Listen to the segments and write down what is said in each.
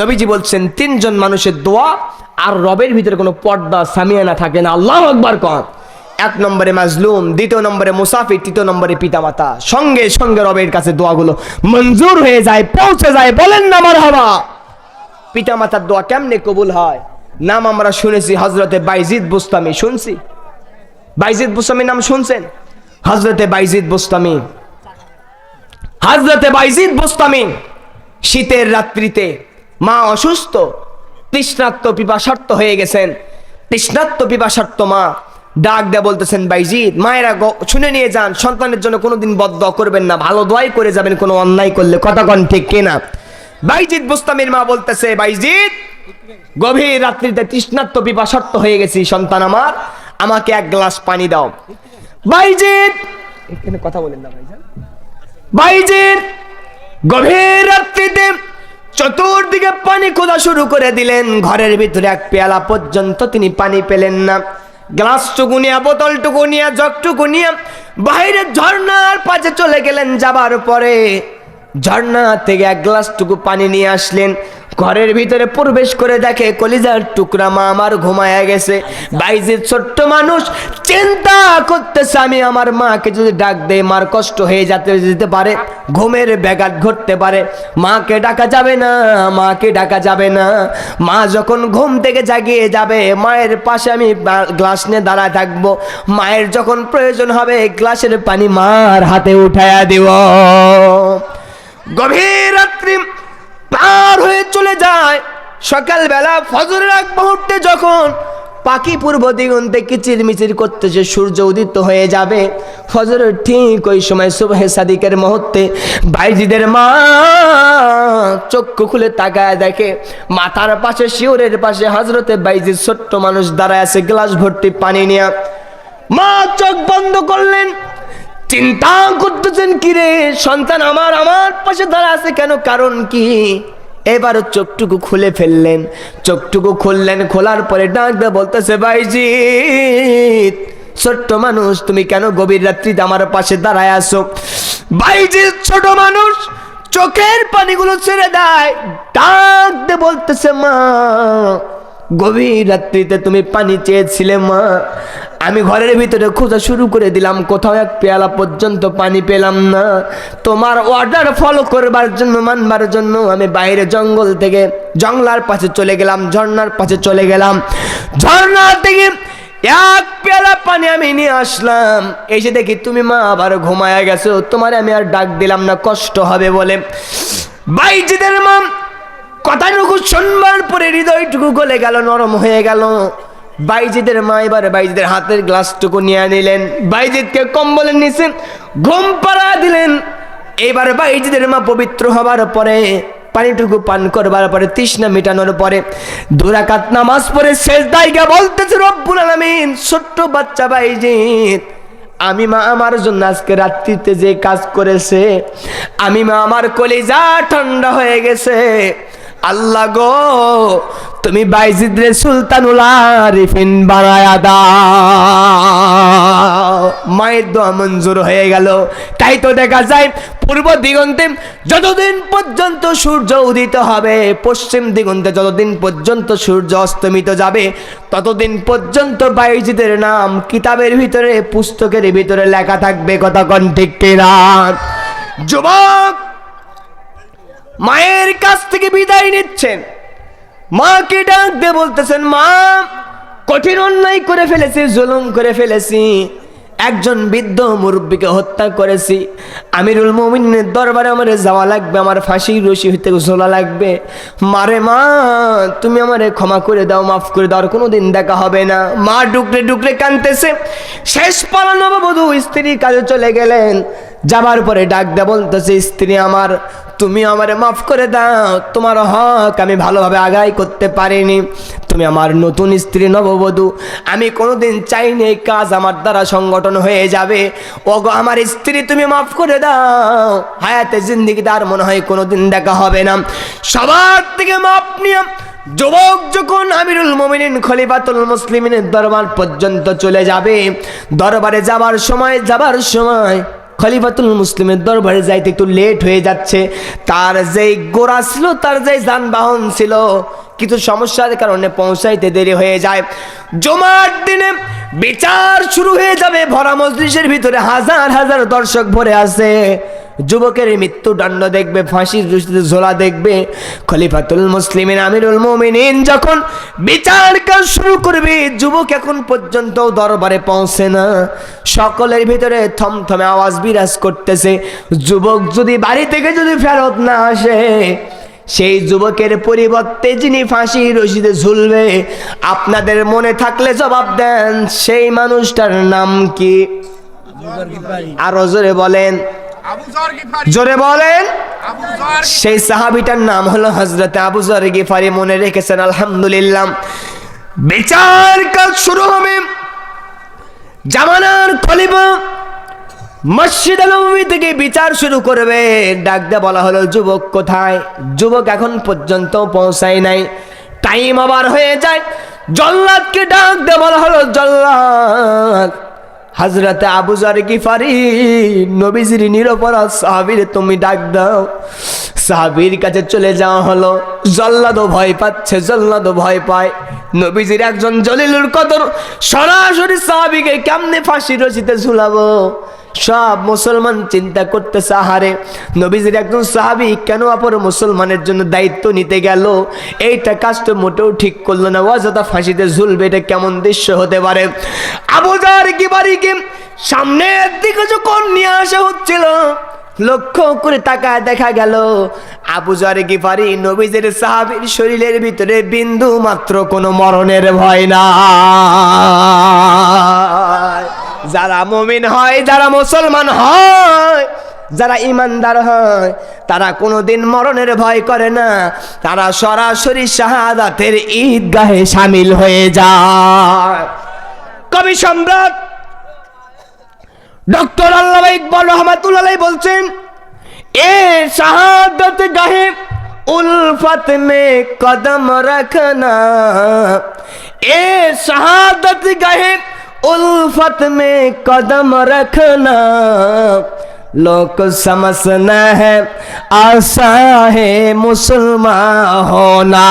নবীজি বলছেন, তিনজন মানুষের দোয়া আর রবের ভিতরে কোনো পর্দা, সামিয়ানা থাকে না। আল্লাহ আকবার কন। এক নম্বরে মাজলুম, দ্বিতীয় নম্বরে মুসাফির, তৃতীয় নম্বরে পিতামাতা। সঙ্গে সঙ্গে রবের কাছে দোয়াগুলো মঞ্জুর হয়ে যায়, পৌঁছে যায়। বলেন না আমার হবা পিতামাতার দোয়া কেমনে কবুল হয়? নাম আমরা শুনেছি হজরতে বাইজিদ বুস্তামি। শুনছি? বাইজিদ বুস্তামির নাম শুনছেন? হজরতে বাইজিদ বুস্তামি। হজরতে বাইজিদ বুস্তামি, শীতের রাত্রিতে মা অসুস্থ তৃষ্ণাত্ম পিপাসার্থ হয়ে গেছেন। তৃষ্ণাত্ম পিপাসার্থ মা, ডাক দেয়া বলতেছেন বাইজিদ মায়েরা শুনে নিয়ে যান, সন্তানের জন্য কোনোদিন বদ্ধ করবেন না, ভালো দোয়াই করে যাবেন, কোনো অন্যায় করলে কন ঠিক কেনা? বাইজিৎ বুস্তামির মা বলতেছে, বাইজিৎ, গভীর রাত্রিতে তৃষ্ণাত্ম পিপাসার্থ হয়ে গেছি, সন্তান আমার, আমাকে এক গ্লাস পানি দাও। বাইজিদ এখানে কথা বলেন না বাইজির গভীর রাত্রিতে চতুর্দিকে পানি খোঁজা শুরু করে দিলেন। ঘরের ভিতরে এক পেয়ালা পর্যন্ত তিনি পানি পেলেন না। গ্লাসটুকু নিয়ে, বোতলটুকু নিয়ে, জগটুকু নিয়ে বাইরে ঝর্ণার পাশে চলে গেলেন যাবার পরে। ঝর্ণা থেকে এক গ্লাসটুকু পানি নিয়ে আসলেন। ঘরের ভিতরে প্রবেশ করে দেখে কলিজার টুকরা মা আমার ঘুমায়া গেছে। বাইজির ছোট্ট মানুষ চিন্তা করতেছে, আমি আমার মাকে যদি ডাক দেই, মার কষ্ট হয়ে যেতে যেতে পারে, ঘুমের ব্যাঘাত ঘটতে পারে। মাকে ডাকা যাবে না, মাকে ডাকা যাবে না। মা যখন ঘুম থেকে জাগিয়ে যাবে, মায়ের পাশে আমি গ্লাস নিয়ে দাঁড়ায় থাকব। মায়ের যখন প্রয়োজন হবে, গ্লাসের পানি মার হাতে উঠায়া দিব। গভীর রাত্রি পার হয়ে চলে যায়। সকালবেলা ফজরের এক মুহূর্তে যখন পাখি পূর্ব দিগন্তে কিচির মিচির করতেছে সূর্য উদিত হয়ে যাবে, ফজরের ঠিক ওই সময় সুবহে সাদিকের মুহূর্তে ভাইজিদের মা চক্ষু খুলে তাকায় দেখে, মাথার পাশে, শিওরের পাশে হজরতে বাইজির ছোট্ট মানুষ দাঁড়ায় আছে, গ্লাস ভর্তি পানি নিয়ে। মা চোখ বন্ধ করলেন চিন্তা করতেছেন কি রে? সন্তান আমার আমার পাশে দাঁড়া আছে কেন? কারণ কি? এবার চোখটুকু খুলে ফেললেন। চোখটুকু খুললেন, খোলার পরে ডাকবে বলতেছে ভাইজি ছোট্ট মানুষ, তুমি কেন গভীর রাত্রিতে আমার পাশে দাঁড়ায় আসো বাইজি ছোট মানুষ, চোখের পানিগুলো ছেড়ে দেয়। ডাক দিয়ে বলতেছে, মা, গভীর রাত্রিতে তুমি পানি চেয়েছিলে, মা। আমি ঘরের ভিতরে খোঁজা শুরু করে দিলাম। কোথাও এক পেয়ালা পর্যন্ত পানি পেলাম না। তোমার অর্ডার ফলো করবার জন্য, মানবার জন্য আমি বাইরে জঙ্গল থেকে জঙ্গলার পাশে চলে গেলাম, ঝর্ণার পাশে চলে গেলাম। ঝর্ণা থেকে এক পেয়ালা পানি আমি নিয়ে আসলাম। এসে দেখি তুমি মা আবার ঘুমায়া গেছো। তোমার আমি আর ডাক দিলাম না, কষ্ট হবে বলে। বাইজিদের মা, কথাটুকু শুনবার পরে হৃদয়টুকু গলে গেল, নরম হয়ে গেল। বাইজিদের মা এবার বাইজিদের হাতের গ্লাসটুকু নিয়ে নিলেন। বাইজিদকে কম্বলের নিচে ঘুম পাড়া দিলেন। এবার বাইজিদের মা পবিত্র হবার পরে, পানিটুকু পান করবার পরে, তৃষ্ণা মেটানোর পরে, দুরাকাত নামাজ পড়ে শেষ দায়গা বলতেছে, রব্বুল আলামিন, ছোট্ট বাচ্চা বাইজিদ, আমি মা আমার জন্য আজকে রাত্রিতে যে কাজ করেছে, আমি মা আমার কলিজা ঠান্ডা হয়ে গেছে আল্লাহ গো, তুমি বাইজিদ রে সুলতানুল আরিফিন বানায়া দাও। মায়ের দোয়া মঞ্জুর হয়ে গেল। তাই তো দেখা যায়, পূর্ব দিগন্তে যতদিন পর্যন্ত সূর্য উদিত হবে, পশ্চিম দিগন্তে যতদিন পর্যন্ত সূর্য অস্তমিত যাবে, ততদিন পর্যন্ত বাইজিদের নাম কিতাবের ভিতরে, পুস্তকের ভিতরে লেখা থাকবে, কথা কণ্ঠিক যুবক মায়ের কাছ থেকে বিদায় নিচ্ছেন। মাকে ডাক দিয়ে বলতেছেন, মা, কঠিন অন্যায় করে ফেলেছি, জুলুম করে ফেলেছি। একজন বৃদ্ধ মুরব্বীকে হত্যা করেছি। আমিরুল মোমিনের দরবারে আমার যাওয়া লাগবে, আমার ফাঁসি রশি হইতে ঝোলা লাগবে। মারে মা, তুমি আমারে ক্ষমা করে দাও, মাফ করে দাও, আর কোনোদিন দেখা হবে না। মা ডুকরে ডুকরে কানতেছে শেষ পালানো বধূ স্ত্রী কাজে চলে গেলেন। যাবার পরে ডাক দেয়া বলতেছে, স্ত্রী আমার তুমি আমারে মাফ করে দাও। তোমার হক আমি ভালোভাবে আগাই করতে পারিনি। তুমি আমার নতুন স্ত্রী নববধূ। আমি কোনোদিন চাইনি এই কাজ আমার দ্বারা সংগঠন হয়ে যাবে। ওগো, আমার স্ত্রী তুমি মাফ করে দাও। হায়াতে জিন্দিগিতে আর মনে হয় কোনোদিন দেখা হবে না। সবার থেকে মাপ নিয়ে যুবক যখন আমিরুল মোমিনিন, খলিফাতুল মুসলিমিনের দরবার পর্যন্ত চলে যাবে, দরবারে যাবার সময় যাবার সময় খলিফাতুল মুসলিমের দরবারে যাইতে একটু লেট হয়ে যাচ্ছে। তার যেই গোড়া ছিল, তার যেই যানবাহন ছিল, কিছু সমস্যার কারণে পৌঁছাইতে দেরি হয়ে যায়। জমার দিনে বিচার শুরু হয়ে যাবে, ভরা মজলিসের ভিতরে হাজার হাজার দর্শক ভরে আছে যুবকের মৃত্যুদণ্ড দেখবে, ফাঁসির ঝোলা দেখবে। খলিফাতুল মুসলিমিন, আমিরুল মুমিনিন যখন বিচার কাজ শুরু করবে, যুবক এখন পর্যন্ত দরবারে পৌঁছে না। সকলের ভিতরে থমথমে আওয়াজ বিরাজ করতেছে। যুবক যদি বাড়ি থেকে যদি ফেরত না আসে, সেই যুবকের পরিবর্তে যিনি ফাঁসি রশিদে ঝুলবে, আপনাদের মনে থাকলে জবাব দেন, সেই মানুষটার নাম কি? আরও জোরে বলেন। জর বলেন। সেই সাহাবিটার নাম হলো হজরত আবু জর গিফারি মনে রেখেছেন আলহামদুলিল্লাহ। বিচার কাজ শুরু হবে। জামানার খলিফা মসজিদ নবী থেকে বিচার শুরু করবে। ডাক দিয়ে বলা হলো যুবক কোথায়? যুবক এখন পর্যন্ত পৌঁছায় নাই। টাইম আবার হয়ে যায়। জল্লাদকে ডাক দিয়ে বলা হলো জল্লাদ হাজরতে আবু জার গিফারি নবীজির নিরপরাধ সাহাবির তুমি ডাক দাও। সাহাবির কাছে চলে যাওয়া হলো। জল্লাদ ভয় পাচ্ছে জল্লাদ ভয় পায়। নবীজির একজন জলিলুর কদর সরাসরি সাহাবিকে কেমনে ফাঁসি রসিতে ঝুলাবো? সব মুসলমান চিন্তা করতে সাহারে নবীজির একজন সাহাবি কেন অপর মুসলমানের জন্য দায়িত্ব নিতে গেল? এইটা কাজ তো মোটেও ঠিক করল না। অযথা ফাঁসিতে ঝুলবে, এটা কেমন দৃশ্য হতে পারে? আবুজার কি বাড়িকে সামনের দিকে যখন নিয়ে আসা হচ্ছিল, লক্ষ্য করে তাকায় দেখা গেল আবুজার গিফারি নবীজের সাহাবীর শরীরের ভিতরে বিন্দু মাত্র কোনো মরণের ভয় না যারা মমিন হয়, যারা মুসলমান হয়, যারা ইমানদার হয়, তারা কোনোদিন মরণের ভয় করে না। তারা সরাসরি শাহাদাতের ঈদগাহে সামিল হয়ে যায়। কবি সম্রাট ডক্টর আল্লাহ ইকবাল রহমাতুল্লাহ বলছেন, এ শাহাদত গাহে উলফত মে কদম রখনা। এ শাহাদত গাহে उल्फत में कदम रखना लोग समझना है आशा है मुसलमान होना।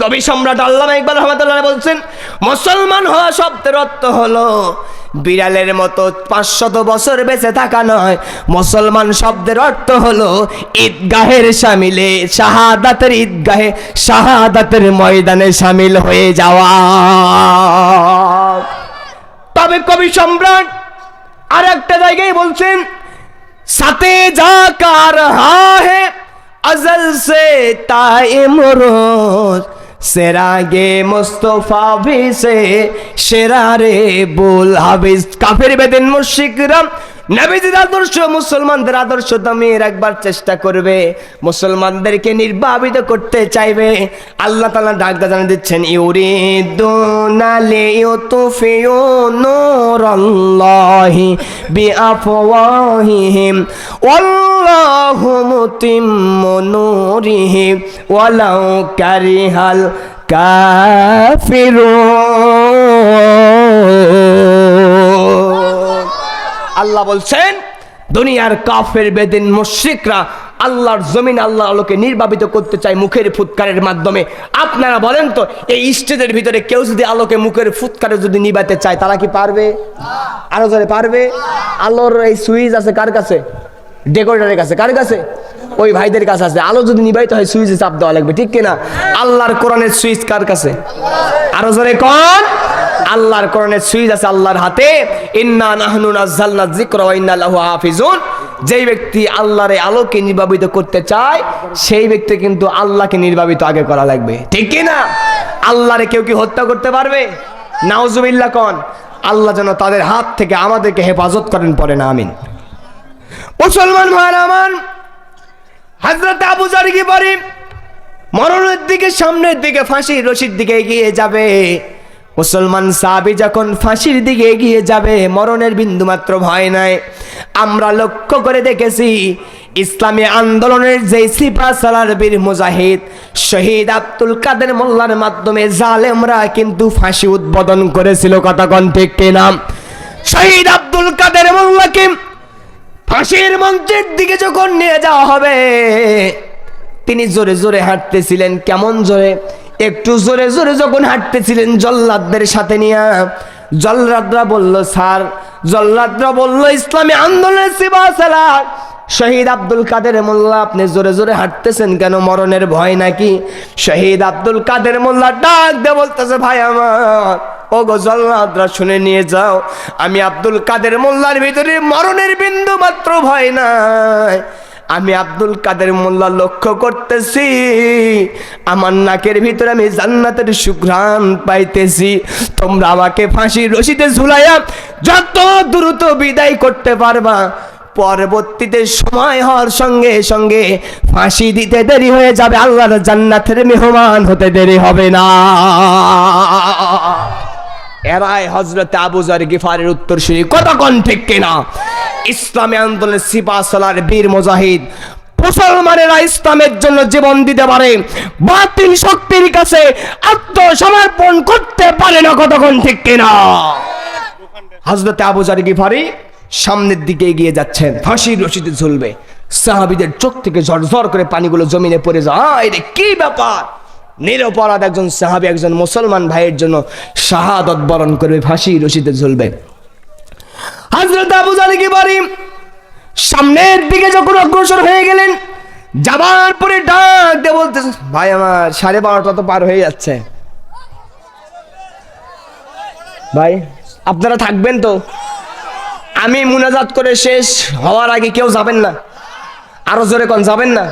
কবি সম্রাট আল্লামা ইকবাল রহমতুল্লাহ বলছেন মুসলমান হওয়া শব্দের অর্থ হলো বিড়ালের মতো পাঁচশত বছর বেঁচে থাকা নয় মুসলমান শব্দের অর্থ হলো ঈদগাহের সামিলে শাহাদাতের ঈদগাহে শাহাদাতের ময়দানে সামিল হয়ে যাওয়া তবে কবি সম্রাট আর একটা জায়গায় বলছেন সাথে যা কার হা হে अजल से ताइम रोज সেরাগে মুস্তফা ভিসে সেরা সেরারে বুল হাবিজ কাফের বেদিন মুশরিকরা নবীজির আদর্শ মুসলমানদের আদর্শ দামি একবার চেষ্টা করবে, মুসলমানদেরকে নির্বাবিত করতে চাইবে। আল্লাহ তাআলা ডাক জানা দিচ্ছেন, ইউরিদুনা লিয়ুতফিউ নূরাল্লাহি বিআফওয়াহিহিম, ওয়াল্লাহু মুতিম্মু নূরিহি, ওয়ালাউ কারিহাল কাফিরুন। আল্লাহ বলছেন, দুনিয়ার কাফের, বেদিন, মুশরিকরা আল্লাহর জমিন আল্লাহ আলোকে নির্বাপিত করতে চায় মুখের ফুৎকারের মাধ্যমে। আপনারা বলেন তো, এই স্টেজের ভিতরে কেউ যদি আলোকে মুখের ফুৎকারে যদি নিবাতে চায়, তারা কি পারবে? আরও জোরে পারবে? আলোর এই সুইচ আছে কার কাছে? ডেকোরেটরের কাছে। কার কাছে? ওই ভাইদের কাছে আছে। আলো যদি নিবাইতে হয়, সুইচে চাপ দেওয়া লাগবে, ঠিক কিনা? আল্লাহর কোরআনের সুইচ কার কাছে? আরও জোরে কোন। আল্লাহর কোরআনের সুইচ আছে আল্লাহর হাতে। ইন্না নাহনু নাযালনা যিকরা ওয়া ইন্না লাহু হাফিজুন। যেই ব্যক্তি আল্লাহর আলোকে নির্বাপিত করতে চায়, সেই ব্যক্তি কিন্তু আল্লাহকে নির্বাপিত আগে করা লাগবে। ঠিক কি না? আল্লাহরে কেউ কি হত্যা করতে পারবে? নাউজুবিল্লাহ কন? আল্লাহ যেন তাদের হাত থেকে আমাদেরকে হেফাজত করেন পরে না, আমিন। মুসলমান ভাইরা আমার হাজরত আবু জার কি মরণের দিকে, সামনের দিকে, ফাঁসির রশির দিকে এগিয়ে যাবে। মুসলমান সাহাবি যখন ফাঁসির দিকে এগিয়ে যাবে, মরণের বিন্দুমাত্র ভয় নাই। আমরা লক্ষ্য করে দেখেছি, ইসলামী আন্দোলনের যে সিপা সালার বীর মুজাহিদ, শহীদ আব্দুল কাদের মোল্লার মাধ্যমে জালেমরা কিন্তু ফাঁসি উদ্বোধন করেছিল। কতক্ষণ ঠিক নাম শহীদ আব্দুল কাদের মোল্লাকে ফাঁসির মঞ্চের দিকে যখন নিয়ে যাওয়া হবে, তিনি জোরে জোরে হাঁটতেছিলেন। কেমন জোরে? একটু জোরে জোরে যখন হাঁটতেছিলেন জল্লাদদের সাথে নিয়ে, জল্লাদরা বলল, স্যার। জল্লাদরা বলল, ইসলামী আন্দোলনের সিবাসালা শহীদ আব্দুল কাদের মোল্লা, আপনি জোরে জোরে হাঁটতেছেন কেন? মরণের ভয় নাকি? শহীদ আব্দুল কাদের মোল্লা ডাক দে বলতেছে, ভাই আমার ও গো জল্লাদরা, শুনে নিয়ে যাও। আমি আব্দুল কাদের মোল্লার ভিতরে মরণের বিন্দু মাত্র ভয় নাই। আমি আব্দুল কাদের মোল্লা লক্ষ্য করতেছি। আমার নাকের ভিতরে আমি জান্নাতের সুঘ্রাণ পাইতেছি। তোমরা আমাকে ফাঁসি রশিতে ঝুলাইয়া যত দ্রুত বিদায় করতে পারবা। পরবর্তীতে সময় হওয়ার সঙ্গে সঙ্গে ফাঁসি দিতে দেরি হয়ে যাবে। আল্লাহর জান্নাতের মেহমান হতে দেরি হবে না। এরাই হজরত আবু জার গিফারের উত্তর শুনি কতক্ষণ ঠিক কিনা? ইসলামী আন্দোলনের সিপাসলার বীর মুজাহিদ, মুসলমানেরা ইসলামের জন্য জীবন দিতে পারে, বাতিল শক্তির কাছে আত্মসমর্পণ করতে পারে না কতক্ষণ ঠিক কিনা? হজরত আবু জার গিফারি সামনের দিকে এগিয়ে যাচ্ছেন, ফাঁসির রশিদে ঝুলবে। সাহাবিদের চোখ থেকে ঝরঝর করে পানিগুলো জমিনে পড়ে যায়। এটা কি ব্যাপার? নিরপরাধ একজন সাহাবি, একজন মুসলমান ভাইয়ের জন্য শাহাদত বরণ করবে, ফাঁসি রশিতে ঝুলবে। হজরত আবু জার গিফারি সামনের দিকে যখন অগ্রসর হয়ে গেলেন, যাবার পরে ডাক দিয়ে বলতে, ভাই, আমার সাড়ে বারোটা তো পার হয়ে যাচ্ছে। ভাই, আপনারা থাকবেন তো? আমি মুনাজাত করে শেষ হওয়ার আগে কেউ যাবেন না? আরও জোরে কোন যাবেন না?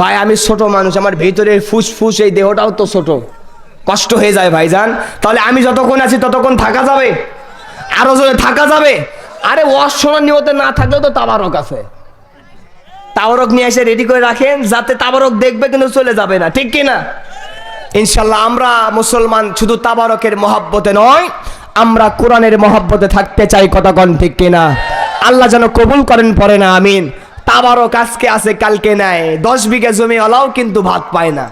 ভাই, আমি ছোট মানুষ, আমার ভিতরে ফুসফুস, এই দেহটাও তো ছোট। কষ্ট হয়ে যায় ভাইজান। তাহলে আমি যতক্ষণ আছি ততক্ষণ থাকা যাবে? আরও জোরে থাকা যাবে? আরে অশ্বর নিয়তে না থাকলেও তো তাবারক আছে। তাবারক নিয়ে এসে রেডি করে রাখেন, যাতে তাবারক দেখবে কিন্তু চলে যাবে না, ঠিক কি না ইনশাল্লাহ আমরা মুসলমান শুধু তাবারকের মহাব্বতে নয়, আমরা কোরআনের মহাব্বতে থাকতে চাই কতক্ষণ ঠিক কিনা? আল্লাহ যেন কবুল করেন পরে না, আমিন। তাবারক আজকে আছে, কালকে নেয় দশ বিঘা জমি হলাও কিন্তু ভাত পায় না।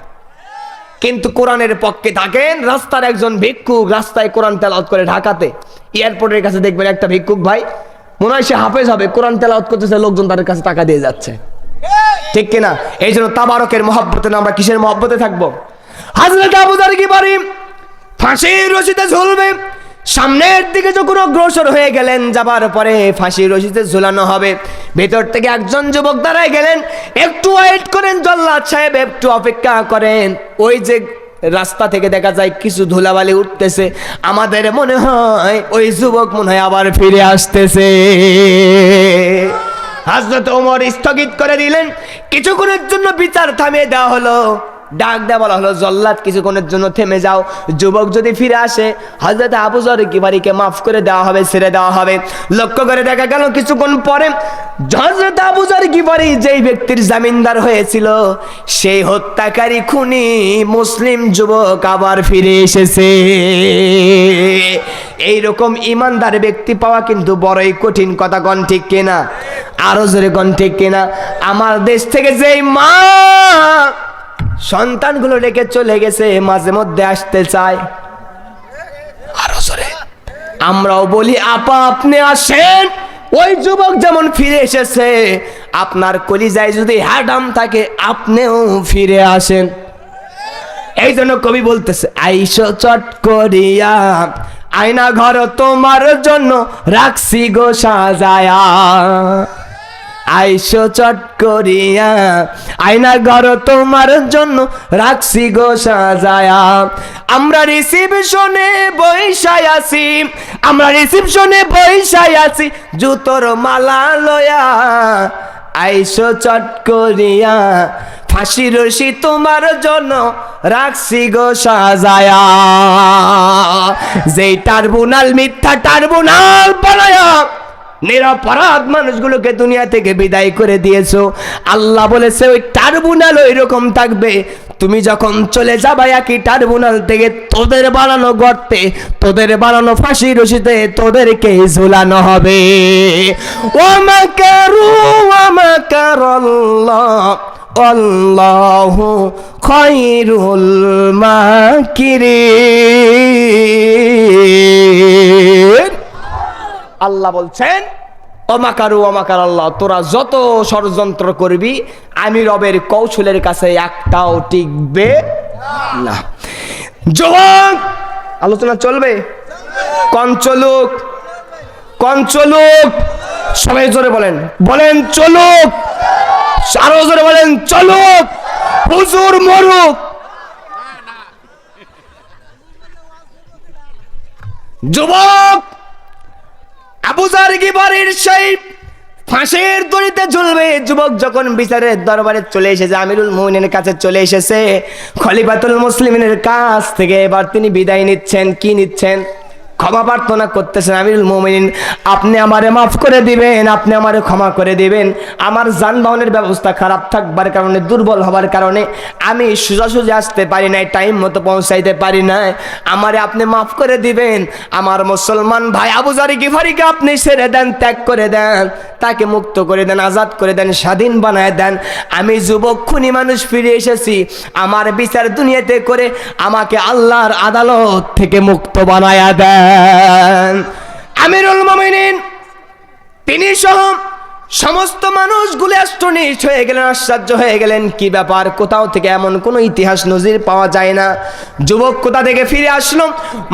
কিন্তু কোরআনের পক্ষে থাকেন, রাস্তার একজন ভিক্ষুক রাস্তায় কোরআন তেলাওত করে ঢাকাতে। এয়ারপোর্টের কাছে দেখবেন একটা ভিক্ষুক ভাই, মনে হয় সে হাফেজ হবে, কোরআন তেলাওত করতেছে, লোকজন তাদের কাছে টাকা দিয়ে যাচ্ছে। ঠিক কিনা? এই জন্য তাবারকের মহব্বতে আমরা কিসের মহব্বতে থাকব? হাজরত আবু জার কি পারি? ফাঁসির রশিতে ঝুলবে। সামনের দিকে যখন অগ্রসর হয়ে গেলেন, যাবার পরে ফাঁসির রশিতে ঝুলানো হবে। ভেতর থেকে একজন যুবক দাঁড়ায় গেলেন। একটু ওয়েট করেন, জল্লাদ সাহেব একটু অপেক্ষা করেন। ওই যে রাস্তা থেকে দেখা যায় কিছু ধুলাবালি উঠতেছে। আমাদের মনে হয় ওই যুবক মনে হয় আবার ফিরে আসতেছে। হাজরত ওমর স্থগিত করে দিলেন। কিছুক্ষণের জন্য বিচার থামিয়ে দেওয়া হলো। ডাক দেওয়া বলা হলো, জল্লাদ কিছুক্ষণের জন্য থেমে যাও। যুবক যদি ফিরে আসে হজরত আবুজর কিবারিকে মাফ করে দেওয়া হবে, ছেড়ে দেওয়া হবে। লক্ষ্য করে দেখা গেল, কিছুক্ষণ পরে হজরত আবুজর কিবারি যেই ব্যক্তির জামিনদার হয়েছিল, সেই হত্যাকারী খুনি মুসলিম যুবক আবার ফিরে এসেছে। এই রকম ইমানদার ব্যক্তি পাওয়া কিন্তু বড়ই কঠিন কথা, কন ঠিক কিনা? আরও জোরে কন ঠিক কিনা? আমার দেশ থেকে যেই মা সন্তানগুলো রেখে চলে গেছে, মাঝে মধ্যে আসতে চায়। আমরাও বলি, আপা, আপনি আসেন। ওই যুবক যেমন ফিরে এসেছে, আপনার কলিজায় যদি হ্যাডাম থাকে, আপনিও ফিরে আসেন। এই জন্য কবি বলতেছে, আইসো চট করিয়া, আয়না ঘর তোমার জন্য রাখছি গো সাজায়া। আইসো চট করিয়া আয়না ঘর তোমার জন্য রাখছি গো সাজায়া। আমরা রিসিপশনে বৈশাই আছি, আমরা রিসিপশনে বৈশাই আছি, জুতোর মালা লয়া। আইসো চট করিয়া, ফাঁসি রশি তোমার জন্য রাখছি গো সাজায়া। যেই টার্বুনাল মিথ্যা টার্বুনাল বানায়া নিরপরাধ মানুষগুলোকে দুনিয়া থেকে বিদায় করে দিয়েছ। আল্লাহ বলেছে, ওই টার্বুনাল ওই রকম থাকবে। তুমি যখন চলে যাবা একই টার্বুনাল থেকে, তোদের বানানো গর্তে, তোদের বানানো ফাঁসি রশিতে, তোদেরকে ঝুলানো হবে। ওয়ামাকারু ওয়ামাকারাল্লাহ, আল্লাহু খায়রুল মাকিরিন। আল্লাহ বলছেন অমাকারু অমাকার আল্লাহ, তোরা যত ষড়যন্ত্র করবি, আমি রবের কৌশলের কাছে একটাও টিকবে না। যুবক, আলোচনা চলবে? কঞ্চলুক কঞ্চলুক সবাই জোরে বলেন বলেন চলুক। আরও জোরে বলেন, চলুক। হুজুর মরুক। যুবক আবুজার গিবারের সেই ফাঁসের দড়িতে ঝুলবে যুবক যখন বিচারের দরবারে চলে এসেছে, আমিরুল মোমিনের কাছে চলে এসেছে। খলিফাতুল মুসলিমের কাছ থেকে এবার তিনি বিদায় নিচ্ছেন, কি নিচ্ছেন? ক্ষমা প্রার্থনা করতেছেন আমিরুল মোমিনিন, আপনি আমারে মাফ করে দিবেন, আপনি আমারে ক্ষমা করে দিবেন। আমার যানবাহনের ব্যবস্থা খারাপ থাকবার কারণে, দুর্বল হবার কারণে আমি সোজাসুজি আসতে পারি নাই, টাইম মতো পৌঁছাইতে পারি নাই। আমারে আপনি মাফ করে দিবেন। আমার মুসলমান ভাই আবুজারি গিফারিকে আপনি ছেড়ে দেন, ত্যাগ করে দেন। তাকে মুক্ত করে দেন, আজাদ করে দেন, স্বাধীন বানায় দেন। আমি যুবক, খুনি মানুষ ফিরে এসেছি। আমার বিচার দুনিয়াতে করে আমাকে আল্লাহর আদালত থেকে মুক্ত বানায়া দেন। আমিরুল মমিন তিনি সহ সমস্ত মানুষগুলো অ্যাস্ট্রনিস্ট হয়ে গেলেন, আশ্চর্য হয়ে গেলেন। কি ব্যাপার? কোথাও থেকে এমন কোনো ইতিহাস, নজির পাওয়া যায় না। যুবক কোথা থেকে ফিরে আসলো?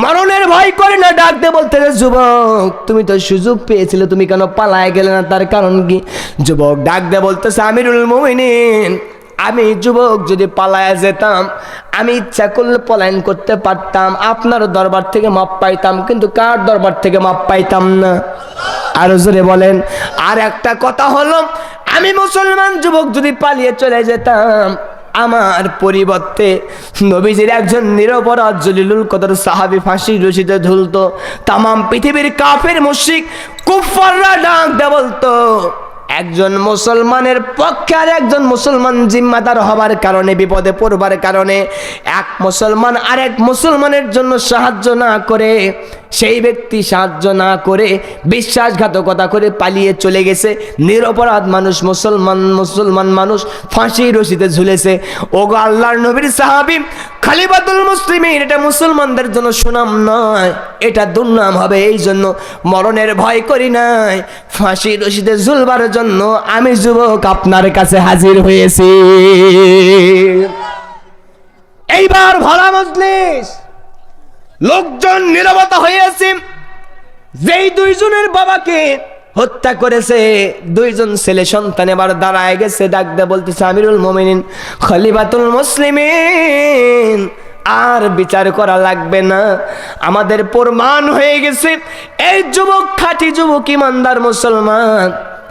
মরণের ভয় করে না ডাক দিয়ে বলতে যুবক, তুমি তো সুযোগ পেয়েছিলে, তুমি কেন পালায় গেলে না? তার কারণ কি? যুবক ডাক দিয়ে বলতেছে, আমিরুল মোমিনিন, আমি যুবক যদি পালায়া যেতাম, আমি ইচ্ছা করলে পলায়ন করতে পারতাম। আপনার দরবার থেকে মাপ পাইতাম, কিন্তু কার দরবার থেকে মাপ পাইতাম না? আরও জোরে বলেন, আর একটা কথা হলো, আমি মুসলমান যুবক যদি পালিয়ে চলে যেতাম, আমার পরিবর্তে নবীজির একজন নিরপরাধ জলিলুল কদর সাহাবি ফাঁসি রশিদে ঝুলতো, তামাম পৃথিবীর কাফের মুশিক কুফাররা ডাক দে বলতো। একজন মুসলমানের পক্ষে আর একজন মুসলমান জিম্মাদার হবার কারণে, বিপদে পড়বার কারণে, এক মুসলমান আরেক মুসলমানের জন্য সাহায্য না করে, সেই ব্যক্তি সাহায্য না করে বিশ্বাসঘাতকতা করে পালিয়ে চলে গেছে। নিরপরাধ মানুষ, মুসলমান মুসলমান মানুষ ফাঁসি রশিতে ঝুলেছে। ওগো আল্লাহর নবীর সাহাবি খালিবাতুল মুসলিমিন, এটা মুসলমানদের জন্য সুনাম নয়, এটা দুর্নাম হবে, এই জন্য মরণের ভয় করি নাই। ফাঁসি রশিদে ঝুলবার জন্য আমি যুবক আপনার কাছে হাজির হয়েছি। এইবার ভরা মজলিস, লোকজন নিরবতা হয়েছে। যেই দুইজনের বাবাকে হত্যা করেছে, দুইজন ছেলে সন্তান এবার দাঁড়ায় গেছে, ডাক দে বলতেছে, আমিরুল মোমিনিন খলিবাতুল মুসলিমিন, আর বিচার করা লাগবে না। আমাদের প্রমাণ হয়ে গেছে, এই যুবক খাঁটি যুবক, ইমানদার মুসলমান।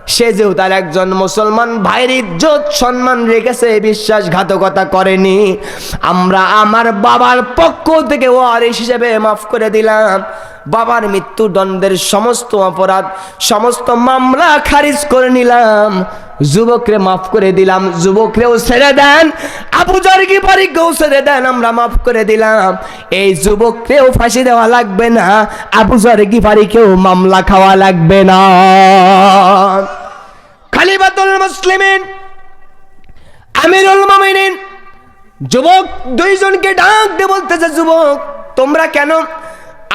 সে যেহেতু তার একজন মুসলমান ভাইয়ের ইজ্জত সম্মান রেখেছে, বিশ্বাসঘাতকতা করেনি। আমরা আমার বাবার পক্ষ থেকে ওয়ারিস হিসেবে মাফ করে দিলাম। বাবার মৃত্যুদণ্ডের সমস্ত অপরাধ, সমস্ত মামলা খারিজ করে নিলাম। যুবকরে মাফ করে দিলাম, যুবকরেও ছেড়ে দেন। আবু জারগি বাড়িকেও ছেড়ে দেন, আমরা মাফ করে দিলাম। এই যুবককেও ফাঁসি দেওয়া লাগবে না, আবু জারগি বাড়িকেও মামলা খাওয়া লাগবে না। খালিবাতুল মুসলিমিন, আমিরুল মুমিনিন, যুবক দুইজনকে ডাক দিয়ে বলতেছে, যুবক, তোমরা কেন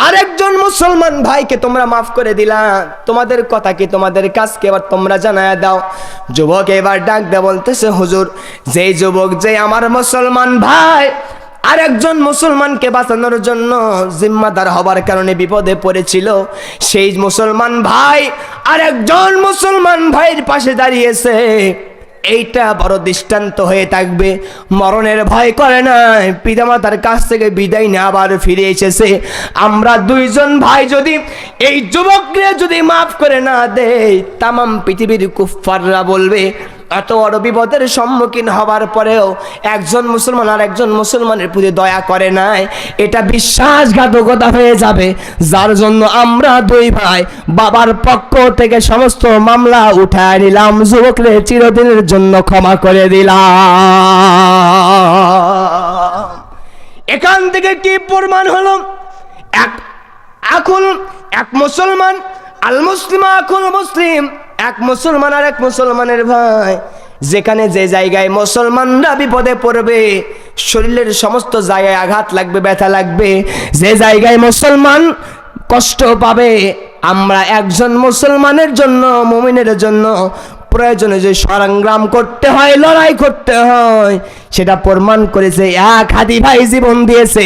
আরেকজন মুসলমান ভাইকে তোমরা মাফ করে দিলা। তোমাদের কথা কি, তোমাদের কাজকে এবার তোমরা জানায় দাও। যুবক এবার ডাক দে বলতেছে, হুজুর, যেই যুবক যে আমার মুসলমান ভাই, আরেকজন মুসলমানকে বাঁচানোর জন্য জিম্মাদার হবার কারণে বিপদে পড়েছিল। সেই মুসলমান ভাই আরেকজন মুসলমান ভাইয়ের পাশে দাঁড়িয়েছে। এইটা বড় দৃষ্টান্ত হয়ে থাকবে। মরণের ভয় করে নাই পিতামাতার কাছ থেকে বিদায় নিয়ে আবার ফিরে এসেছে। আমরা দুইজন ভাই যদি এই যুবককে যদি মাফ করে না দেয়, তামাম পৃথিবীর কুফাররা বলবে এত বড় বিপদের সম্মুখীন হবার পরেও একজন মুসলমান আর একজন মুসলমানের প্রতি দয়া করে নাই। এটা বিশ্বাসঘাতকতা হয়ে যাবে। যার জন্য আমরা দুই ভাই বাবার পক্ষ থেকে সমস্ত মামলা উঠায় নিলাম। যুবকরে চিরদিনের জন্য ক্ষমা করে দিলাম। এখান থেকে কি প্রমাণ হলো? এক এখন এক মুসলমান আল মুসলিম এখন মুসলিম এক মুসলমান আর এক মুসলমানের ভাই, যেখানে যে জায়গায় মুসলমানরা বিপদে পড়বে, শরীরের সমস্ত জায়গায় আঘাত লাগবে, ব্যথা লাগবে। যে জায়গায় মুসলমান কষ্ট পাবে, আমরা একজন মুসলমানের জন্য, মুমিনের জন্য প্রয়োজনে যে সংগ্রাম করতে হয়, লড়াই করতে হয় সেটা প্রমাণ করেছে, এক হাদি ভাই জীবন দিয়েছে।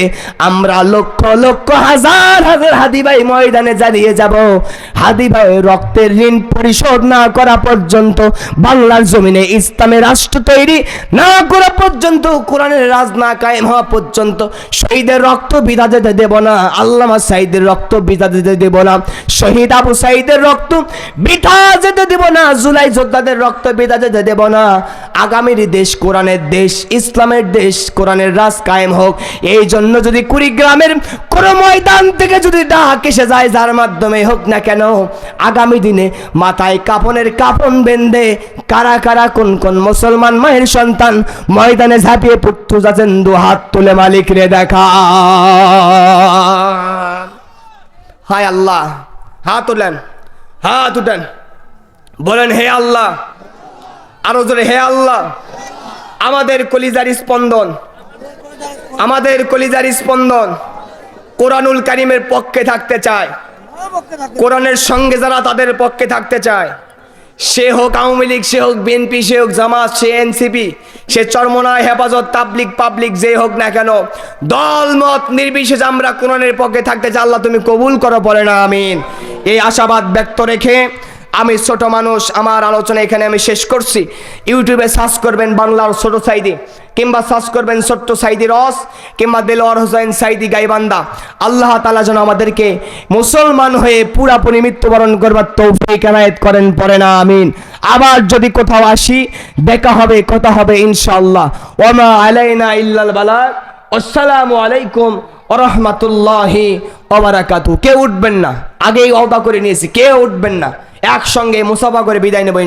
আমরা লক্ষ লক্ষ, হাজার হাজার হাদি ভাই ময়দানে জানিয়ে যাব। হাদি ভাই রক্তের ঋণ পরিশোধ না করা পর্যন্ত, বাংলার জমিনে ইসলামের রাষ্ট্র তৈরি না করা পর্যন্ত, কোরআনের রাজ না কায়েম হওয়া পর্যন্ত, শহীদের রক্ত বিধা যেতে দেব না, আল্লামা সাইদের রক্ত বিধা যেতে দেব না, শহীদ আবু সাইদের রক্ত বিধা যেতে দেব না, জুলাই যোদ্ধাদের রক্ত বিধা যেতে দেব না। আগামীর দেশ কোরআনের দেশ ইসলামের দেশ কোরআনের রাজ কায়েম হোক। এই জন্য যদি কুড়িগ্রামের কোন ময়দান থেকে যদি ডাক এসে যায়, যার মাধ্যমে হোক না কেন, আগামী দিনে মাথায় কাপনের কাপন বেঁধে কারা কারা, কোন কোন মুসলমান মায়ের সন্তান ময়দানে ঝাঁপিয়ে পুত্র যাচ্ছেন, দু হাত তুলে মালিক রে দেখা। হায় আল্লাহ, হাত উঠলেন হাত উঠেন। বলেন, হে আল্লাহ, আরও জোরে, হে আল্লাহ। আমাদের কলিজার স্পন্দন। আমাদের কলিজার স্পন্দন কোরআনুল কারিমের পক্ষে থাকতে চায়। কোরআনের সঙ্গে যারা তাদের পক্ষে থাকতে চায়, সে হোক আওয়ামী লীগ, সে হোক বিএনপি, সে হোক জামাত, সে এনসিপি, সে চরমনায় হেফাজত তাবলিক পাবলিক, যে হোক না কেন দল মত নির্বিশেষে আমরা কোরআনের পক্ষে থাকতে চাই, আল্লাহ তুমি কবুল করো, পড়ে না, আমিন। এই আশাবাদ ব্যক্ত রেখে আমি ছোট মানুষ, আমার আলোচনা এখানে আমি শেষ করছি। ইউটিউবে সার্চ করবেন বাংলার ছোট সাইদি, কিংবা সার্চ করবেন ছোট্ট সাইদি রস, কিংবা দেলোয়ার হোসেন সাইদি গাইবান্দা আল্লাহ তালা যেন আমাদেরকে মুসলমান হয়ে পুরাপুরি মৃত্যুবরণ করবার তৌফিক করেন পরে না, আমিন। আবার যদি কোথাও আসি, দেখা হবে, কথা হবে, ইনশাআল্লাহ। ওমা আলাইনা ইল্লাল বালাগ আসসালামু আলাইকুম ওরহমাতুল্লাহি ওবারাকাতু কেউ উঠবেন না, আগেই অদা করে নিয়েছি, কেউ উঠবেন না। একসঙ্গে মুসাফা করে বিদায় নেব